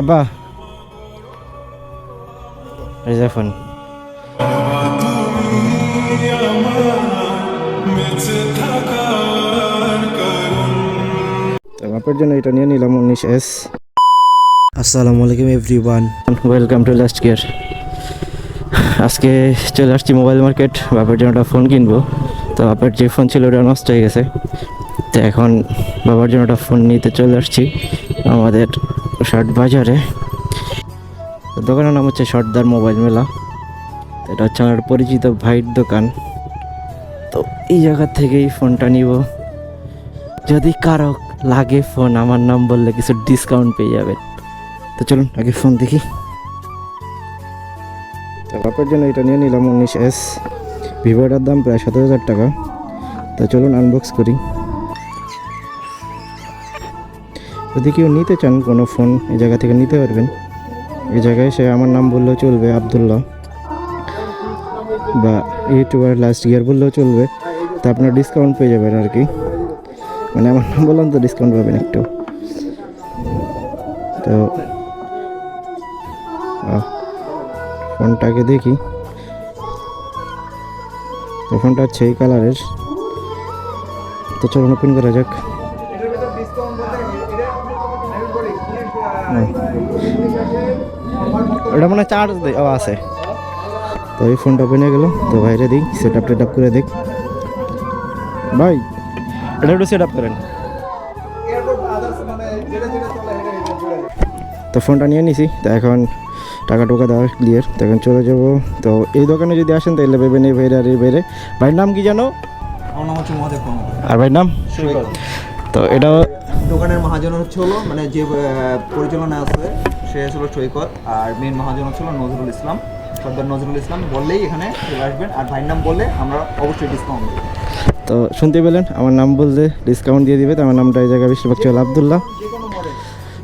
আব্বা। এই যে ফোন। তো বাপের জন্য এটা নিয়ে নিলাম উনিশ এস। আসসালামু আলাইকুম everyone. Welcome to last care আজকে চলে আসছি মোবাইল মার্কেট বাপের জন্য একটা ফোন কিনবো। তো বাপের যে ফোন ছিল ওটা নষ্ট হয়ে গেছে। তো এখন বাবার জন্য একটা ফোন নিতে চলে আসছি। আমাদের শর্ট বাজারে। দোকানের নাম হচ্ছে সর্দার মোবাইল মেলা। এটা হচ্ছে আমার পরিচিত ভাইয়ের দোকান। তো এই জায়গা থেকেই ফোনটা নিব। যদি কারও লাগে ফোন, আমার নাম বললে কিছু ডিসকাউন্ট পেয়ে যাবেন। তো চলুন, আগে ফোন দেখি। বাপের জন্য এটা নিয়ে নিলাম উনিশ এস ভিভোটার দাম প্রায় সতেরো হাজার টাকা। তো চলুন আনবক্স করি। যদি কেউ নিতে চান কোনো ফোন এই জায়গা থেকে নিতে পারবেন। এই জায়গায় সে আমার নাম বললেও চলবে, আবদুল্লাহ। বা ইউটিউবার লাস্ট ইয়ার বললেও চলবে, তা আপনার ডিসকাউন্ট পেয়ে যাবেন আর কি। মানে আমার নাম বললাম তো ডিসকাউন্ট পাবেন একটু। তো ফোনটাকে দেখি। ফোনটা হচ্ছে এই কালারের তো চলুন ওপেন করা যাক। ওটা মনে চার্জ আছে। তো এই ফোনটা ওপেন হয়ে গেল। তো বাইরে দিই সেট আপ টেট আপ করে দেখ। ভাই এটা একটু সেট আপ করেন। তো ফোনটা নিয়ে নিছি। তো এখন টাকা টোকা দেওয়া ক্লিয়ার তো এখন চলে যাব। তো এই দোকানে যদি আসেন তাহলে ভেবেন এই বাইরে আর এই বাইরে ভাইয়ের নাম কি জানো আর ভাইয়ের নাম? তো এটা দোকানের মহাজন হচ্ছে হলো মানে যে পরিচালনা আছে, সে হলো সৈকত, আর মেন মহাজন হচ্ছে নজরুল ইসলাম। সর্দার নজরুল ইসলাম বললেই এখানে চলে আসবেন, আর ভাইয়ের নাম বললে আমরা অবশ্যই ডিসকাউন্ট দেবো। তো শুনতে পেলেন, আমার নাম বলতে ডিসকাউন্ট দিয়ে দিবে তো আমার নামটা এই জায়গায় বেশিরভাগ চল, আবদুল্লাহ।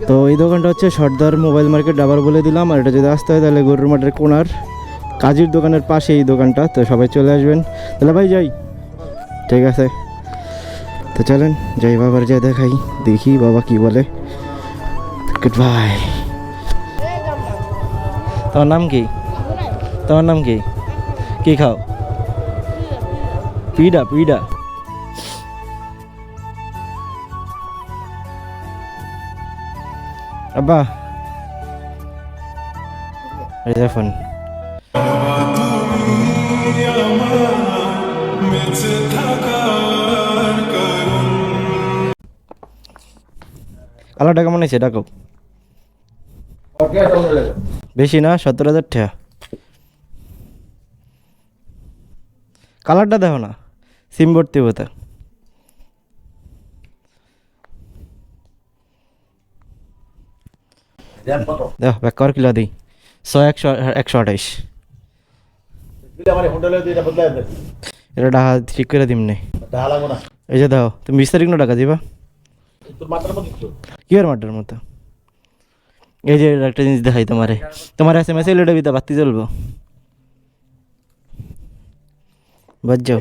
তো এই দোকানটা হচ্ছে সর্দার মোবাইল মার্কেট আবার বলে দিলাম, আর এটা যদি আসতে হয় তাহলে গরুর মাঠের কোনার কাজীর দোকানের পাশে এই দোকানটা, তো সবাই চলে আসবেন। তাহলে ভাই যাই, ঠিক আছে। তো চলেন যাই বাবার যাই দেখাই দেখি বাবা কি বলে গুড বাই তোমার নাম কি তোমার নাম কি কি খাও পিডা পিডা আব্বা এই ফোন কালারটা কেমন আছে ডাকো বেশি না সত্তর হাজার টাকা কালারটা দেখো না সিম ভর্তি হতে দেখো ব্যাক কর কিলো দিই। ছয় একশো একশো আঠাইশ। এটা ডাহা ঠিক করে দিম নে। এই যে দাও তুমি বিশ তারিখ না টাকা দিবা? কি আর মাটার মতো? এই যে একটা জিনিস দেখাই তোমারে। তোমার এস এম এস এলে বিতা বাতি জ্বলবো। বাদ যাও।